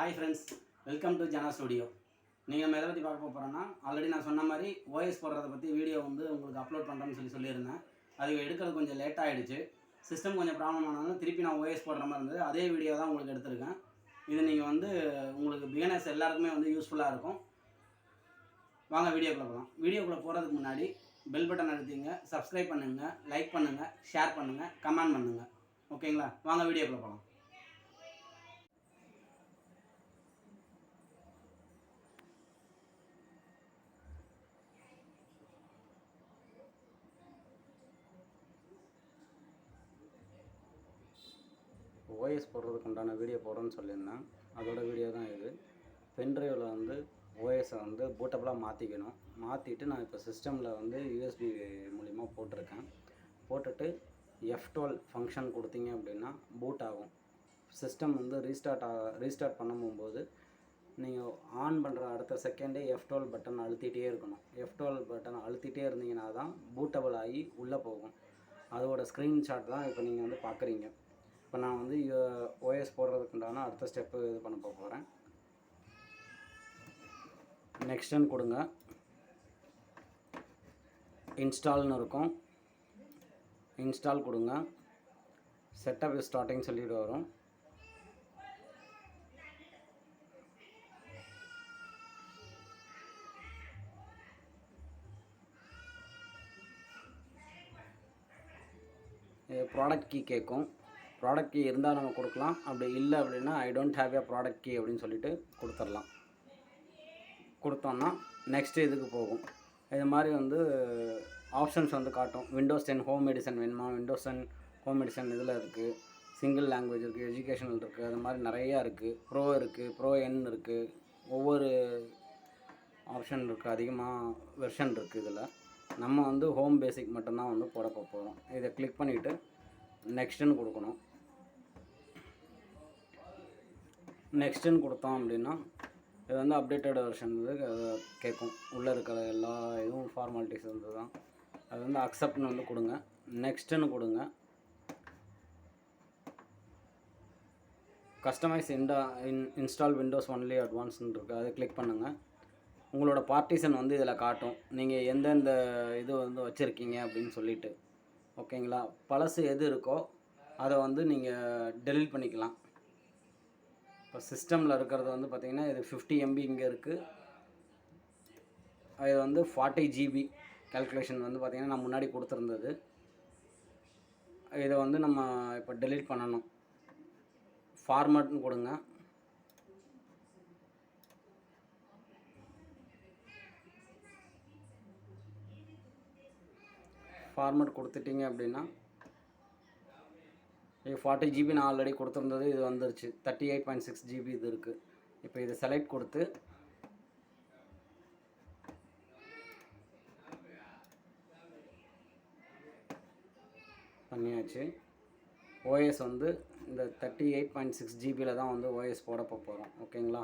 Hi friends welcome to Jana studio நீங்கள் நம்ம எதை பற்றி பார்க்க போகிறோன்னா ஆல்ரெடி நான் சொன்ன மாதிரி ஓஎஸ் போடுறத பற்றி வீடியோ வந்து உங்களுக்கு அப்லோட் பண்ணுறேன்னு சொல்லி சொல்லியிருந்தேன். அது எடுக்கிறது கொஞ்சம் லேட் ஆகிடுச்சு சிஸ்டம் கொஞ்சம் ப்ராப்ளம் ஆனாலும் திருப்பி நான் ஓஎஸ் போடுற மாதிரி இருந்தது. அதே வீடியோ தான் உங்களுக்கு எடுத்திருக்கேன். இது நீங்கள் வந்து உங்களுக்கு பிகினர்ஸ் எல்லாருக்குமே வந்து யூஸ்ஃபுல்லாக இருக்கும். வாங்க வீடியோக்குள்ளே போகலாம் வீடியோக்குள்ளே போகிறதுக்கு முன்னாடி பெல் பட்டன் அழுத்திங்க சப்ஸ்கிரைப் பண்ணுங்கள் லைக் பண்ணுங்கள் ஷேர் பண்ணுங்கள் கமெண்ட் பண்ணுங்கள் ஓகேங்களா வாங்க வீடியோக்குள்ளே போகலாம் ஓஎஸ் போடுறதுக்கு உண்டான வீடியோ போடுறேன்னு சொல்லியிருந்தேன். அதோட வீடியோ தான் இது. பென்ட்ரைவில் வந்து ஓஎஸை வந்து பூட்டபுளாக மாற்றிக்கணும் மாற்றிட்டு நான் இப்போ சிஸ்டமில் வந்து யூஎஸ்பி மூலிமா போட்டிருக்கேன். போட்டுட்டு எஃப் டுவெல் ஃபங்க்ஷன் கொடுத்தீங்க அப்படின்னா பூட் ஆகும். சிஸ்டம் வந்து ரீஸ்டார்ட் ஆ ரீஸ்டார்ட் பண்ணும்போது நீங்கள் ஆன் பண்ணுற அடுத்த செகண்டே எஃப் டுவெல் பட்டன் அழுத்திட்டே இருக்கணும். எஃப் டுவெல் பட்டன் அழுத்திட்டே இருந்தீங்கன்னா தான் பூட்டபிள் ஆகி உள்ளே போகும். அதோட ஸ்க்ரீன்ஷாட் தான் இப்போ நீங்கள் வந்து பார்க்குறீங்க இப்போ நான் வந்து ஓஎஸ் போடுறதுக்கு உண்டான அடுத்த ஸ்டெப்பு இது பண்ண போகிறேன் நெக்ஸ்ட்டுன்னு கொடுங்க. இன்ஸ்டால்னு இருக்கும். இன்ஸ்டால் கொடுங்க. செட்டப் ஸ்டார்டிங் சொல்லிட்டு வரும். ப்ராடக்ட் கீ கேட்கும் ப்ராடக்ட் கீ இருந்தால் நம்ம கொடுக்கலாம். அப்படி இல்லை அப்படின்னா I don't have a product key அப்படின்னு சொல்லிட்டு கொடுத்துடலாம். கொடுத்தோம்னா நெக்ஸ்ட் இதுக்கு போகும். இது மாதிரி வந்து ஆப்ஷன்ஸ் வந்து காட்டும். விண்டோஸ் டென் ஹோம் மெடிசன் வேணுமா? விண்டோஸ் டென் ஹோம் மெடிசன் இதில் இருக்குது சிங்கிள் லாங்குவேஜ் இருக்குது எஜுகேஷனல் இருக்குது அது மாதிரி நிறையா இருக்குது ப்ரோ இருக்குது ப்ரோ என் இருக்குது ஒவ்வொரு ஆப்ஷன் இருக்குது அதிகமாக வெர்ஷன் இருக்குது இதில். நம்ம வந்து ஹோம் பேசிக் மட்டும்தான் வந்து போட போகிறோம் இதை கிளிக் பண்ணிவிட்டு நெக்ஸ்ட்டுன்னு கொடுக்கணும். நெக்ஸ்ட்டுன்னு கொடுத்தோம் அப்படின்னா இது வந்து அப்டேட்டட் வெர்ஷன் வந்து கேட்கும். உள்ளே இருக்கிற எல்லா இதுவும் ஃபார்மாலிட்டிஸ் வந்து தான் அது வந்து அக்செப்ட்னு வந்து கொடுங்க. நெக்ஸ்ட்டுன்னு கொடுங்க. கஸ்டமைஸ் இண்டா இன் இன்ஸ்டால் விண்டோஸ் ஒன்லி அட்வான்ஸ்னு இருக்குது அதை கிளிக் பண்ணுங்கள் உங்களோட பார்ட்டிஷன் வந்து இதில் காட்டும். நீங்கள் எந்தெந்த இது வந்து வச்சுருக்கீங்க அப்படின்னு சொல்லிட்டு. ஓகேங்களா பழசு எது இருக்கோ அதை வந்து நீங்கள் டெலிட் பண்ணிக்கலாம். இப்போ சிஸ்டமில் இருக்கிறது வந்து பார்த்திங்கன்னா இது ஃபிஃப்டி எம்பி இங்கே இருக்குது இது வந்து ஃபார்ட்டி ஜிபி கால்குலேஷன் வந்து பார்த்திங்கன்னா நான் முன்னாடி கொடுத்துருந்தது. இதை வந்து நம்ம இப்போ டெலீட் பண்ணணும். ஃபார்மட்னு கொடுங்க. ஃபார்மட் கொடுத்துட்டீங்க அப்படின்னா ஃபார்ட்டி ஜிபி நான் ஆல்ரெடி கொடுத்துருந்தது இது வந்துருச்சு. Thirty eight point six GB இது இருக்குது இப்போ இதை செலக்ட் கொடுத்து பண்ணியாச்சு. ஓஎஸ் வந்து இந்த தேர்ட்டி எயிட் பாயிண்ட் சிக்ஸ் ஜிபியில் தான் வந்து ஓஎஸ் போட போகிறோம் ஓகேங்களா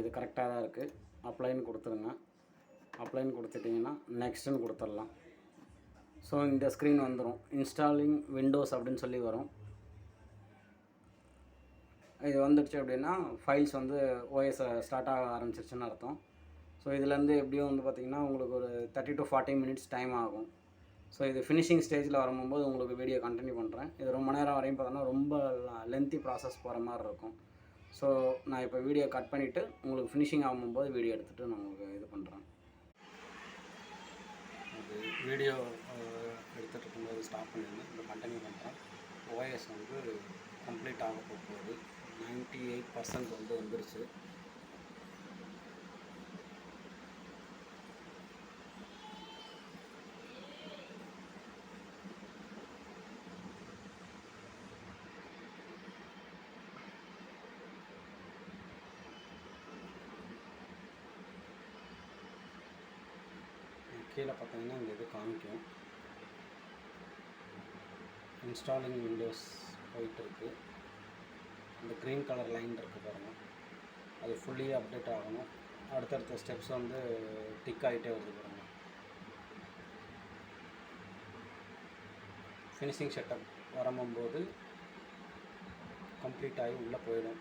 இது கரெக்டாக தான் இருக்குது அப்ளைன்னு கொடுத்துருங்க. அப்ளைன்னு கொடுத்துட்டிங்கன்னா நெக்ஸ்ட்டுன்னு கொடுத்துடலாம். ஸோ இந்த ஸ்க்ரீன் வந்துடும் இன்ஸ்டாலிங் விண்டோஸ் அப்படின்னு சொல்லி வரும். இது வந்துடுச்சு அப்படின்னா ஃபைல்ஸ் வந்து ஓஎஸ் ஸ்டார்ட் ஆக ஆரம்பிச்சிருச்சுன்னு அர்த்தம். ஸோ இதுலேருந்து எப்படியும் வந்து பார்த்திங்கன்னா உங்களுக்கு ஒரு thirty to forty minutes time ஆகும். ஸோ இது ஃபினிஷிங் ஸ்டேஜில் வரும்போது உங்களுக்கு வீடியோ கண்டினியூ பண்ணுறேன் இது ரொம்ப நேரம் வரையும் பார்த்தோன்னா ரொம்ப லென்த்தி ப்ராசஸ் போகிற மாதிரி இருக்கும். ஸோ நான் இப்போ வீடியோ கட் பண்ணிவிட்டு உங்களுக்கு ஃபினிஷிங் ஆகும்போது வீடியோ எடுத்துகிட்டு நான் உங்களுக்கு இது பண்ணுறேன் அது வீடியோ எடுத்துகிட்டு இருக்கும்போது ஸ்டாப் பண்ணியிருந்தேன் இப்போ கண்டினியூ பண்ணுறேன் ஓஎஸ் வந்து கம்ப்ளீட் ஆக போகுது. நைன்ட்டி எயிட் பர்சன்ட் வந்து வந்துருச்சு. கீழே பார்த்தீங்கன்னா இந்த இது காமிக்கும். இன்ஸ்டாலிங் விண்டோஸ் போயிட்டுருக்கு. அந்த க்ரீன் கலர் லைன் இருக்குது பாருங்கள் அது ஃபுல்லி அப்டேட் ஆகணும். அடுத்தடுத்த ஸ்டெப்ஸ் வந்து டிக் ஆகிட்டே வருது பாருங்கள் ஃபினிஷிங் செட்டப் வரம்பும்போது கம்ப்ளீட் ஆகி உள்ளே போயிடும்.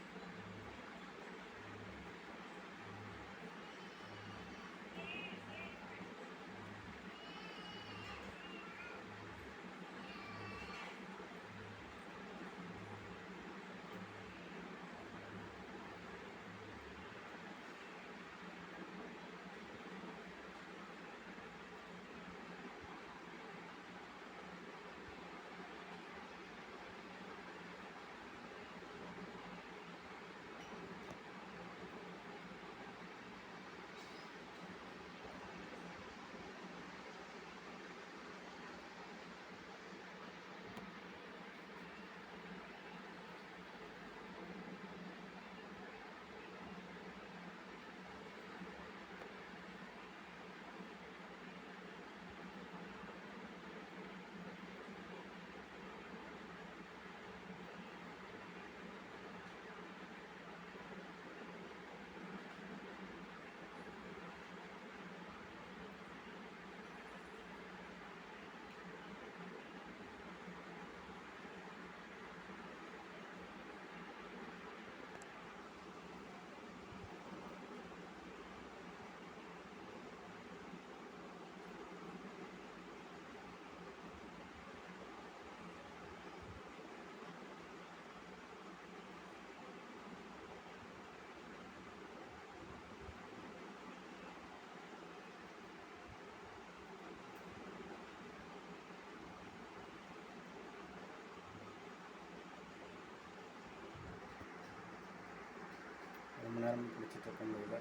ரொம்ப நேரம் பிடிச்சிட்டு இருக்க முடியல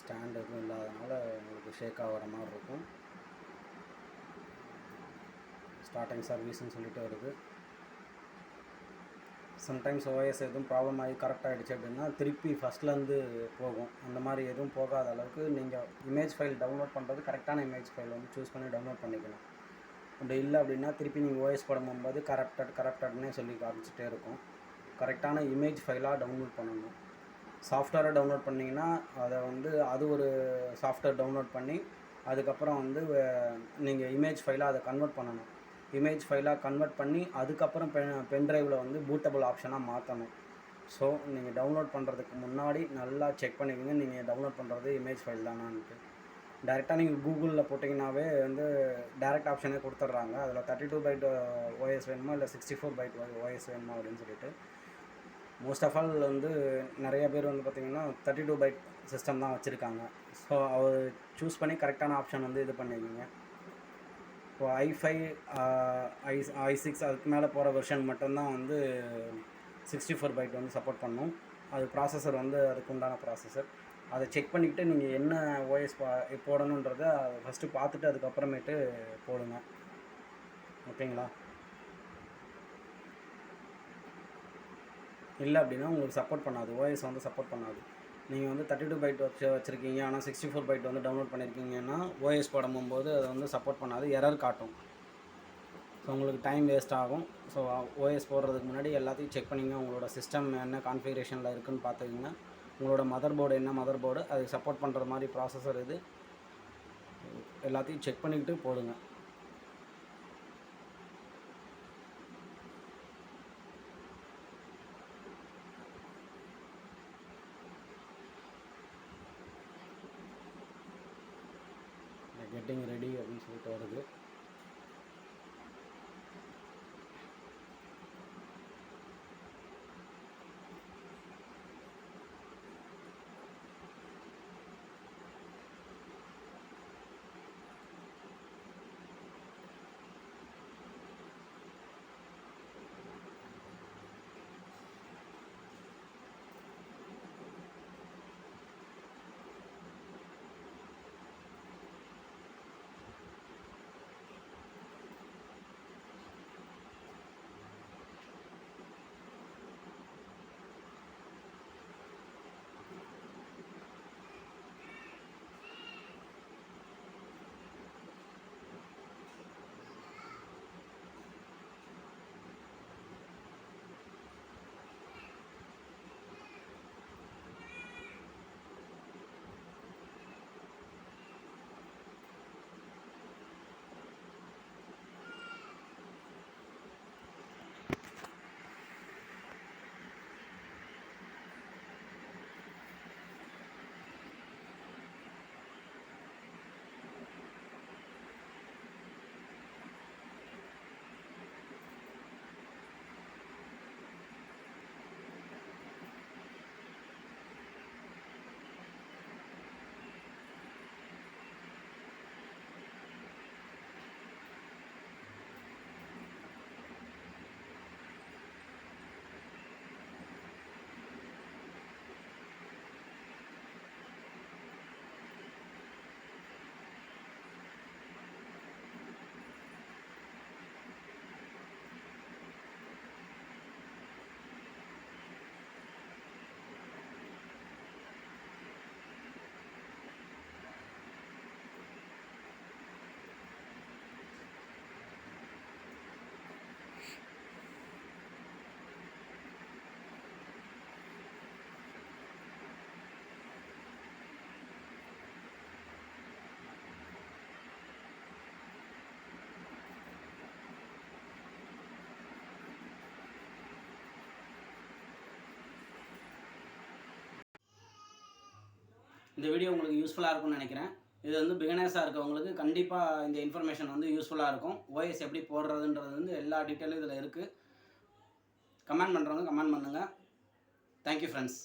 ஸ்டாண்ட் எதுவும் இல்லாதனால உங்களுக்கு ஷேக் ஆகிற மாதிரி இருக்கும். ஸ்டார்டிங் சர்வீஸ்னு சொல்லிட்டு வருது. சம்டைம்ஸ் ஓஎஸ் எதுவும் ப்ராப்ளம் ஆகி கரெக்ட் ஆகிடுச்சு அப்படின்னா திருப்பி ஃபஸ்ட்லேருந்து போகும். அந்த மாதிரி எதுவும் போகாத அளவுக்கு நீங்கள் இமேஜ் ஃபைல் டவுன்லோட் பண்ணுறது கரெக்டான இமேஜ் ஃபைல் வந்து சூஸ் பண்ணி டவுன்லோட் பண்ணிக்கணும். அப்படி இல்லை அப்படின்னா திருப்பி நீங்கள் ஓஎஸ் போடும்போது கரெக்டட் கரெக்டட்னே சொல்லி காமிச்சிட்டே இருக்கும். கரெக்டான இமேஜ் ஃபைலாக டவுன்லோட் பண்ணணும். சாஃப்ட்வேரை டவுன்லோட் பண்ணிங்கன்னா அதை வந்து அது ஒரு சாஃப்ட்வேர் டவுன்லோட் பண்ணி அதுக்கப்புறம் வந்து நீங்கள் இமேஜ் ஃபைலாக அதை கன்வெர்ட் பண்ணணும். இமேஜ் ஃபைலாக கன்வெர்ட் பண்ணி அதுக்கப்புறம் பென் பென்ட்ரைவில் வந்து பூட்டபிள் ஆப்ஷனாக மாற்றணும் ஸோ நீங்கள் டவுன்லோட் பண்ணுறதுக்கு முன்னாடி நல்லா செக் பண்ணிக்கோங்க. நீங்கள் டவுன்லோட் பண்ணுறது இமேஜ் ஃபைல் தானான்ட்டு. டேரெக்டாக நீங்கள் கூகுளில் போட்டிங்கனாவே வந்து டேரெக்ட் ஆப்ஷனே கொடுத்துட்றாங்க. அதில் தேர்ட்டி டூ பைட் ஓஎஸ் வேணுமா? இல்லை சிக்ஸ்டி ஃபோர் பைட் ஓஎஸ் வேணுமா அப்படின்னு சொல்லிட்டு. மோஸ்ட் ஆஃப் ஆல் வந்து நிறைய பேர் வந்து பார்த்திங்கன்னா தேர்ட்டி டூ பைட் சிஸ்டம் தான் வச்சுருக்காங்க. ஸோ அவர் சூஸ் பண்ணி கரெக்டான ஆப்ஷன் வந்து இது பண்ணிக்கிங்க இப்போ i five I I six அதுக்கு மேலே போகிற வெர்ஷன் மட்டும்தான் வந்து சிக்ஸ்டி ஃபோர் பைட் வந்து சப்போர்ட் பண்ணும். அது ப்ராசஸர் வந்து அதுக்கு உண்டான ப்ராசஸர் அதை செக் பண்ணிக்கிட்டு நீங்கள் என்ன ஓஎஸ் போடணுன்றதை ஃபஸ்ட்டு பார்த்துட்டு அதுக்கப்புறமேட்டு போடுங்க. ஓகேங்களா இல்லை அப்படின்னா உங்களுக்கு சப்போர்ட் பண்ணாது. ஓஎஸ் வந்து சப்போர்ட் பண்ணாது. நீங்கள் வந்து தேர்ட்டி டூ பைட் வச்சு வச்சுருக்கீங்க. ஆனால் சிக்ஸ்டி ஃபோர் பைட் வந்து டவுன்லோட் பண்ணியிருக்கீங்கன்னா ஓஎஸ் போடும்போது அதை வந்து சப்போர்ட் பண்ணாது. எரர் காட்டும். ஸோ உங்களுக்கு டைம் வேஸ்ட் ஆகும். ஸோ ஓஎஸ் போடுறதுக்கு முன்னாடி எல்லாத்தையும் செக் பண்ணிங்க. உங்களோட சிஸ்டம் என்ன கான்ஃபிகரேஷனில் இருக்குதுன்னு பார்த்துக்குங்க உங்களோட மதர் போர்டு என்ன மதர் போர்டு அதுக்கு சப்போர்ட் பண்ணுற மாதிரி ப்ராசஸர் இது. எல்லாத்தையும் செக் பண்ணிக்கிட்டு போடுங்க. இந்த வீடியோ உங்களுக்கு யூஸ்ஃபுல்லாக இருக்கும்னு நினைக்கிறேன். இது வந்து பிகினர்ஸாக இருக்கவங்களுக்கு கண்டிப்பாக இந்த இன்ஃபர்மேஷன் வந்து யூஸ்ஃபுல்லாக இருக்கும். ஓஎஸ் எப்படி போடுறதுன்றது வந்து எல்லா டீட்டெயிலும் இதில் இருக்குது கமெண்ட் பண்ணுறவங்க கமெண்ட் பண்ணுங்கள் தேங்க்யூ ஃப்ரெண்ட்ஸ்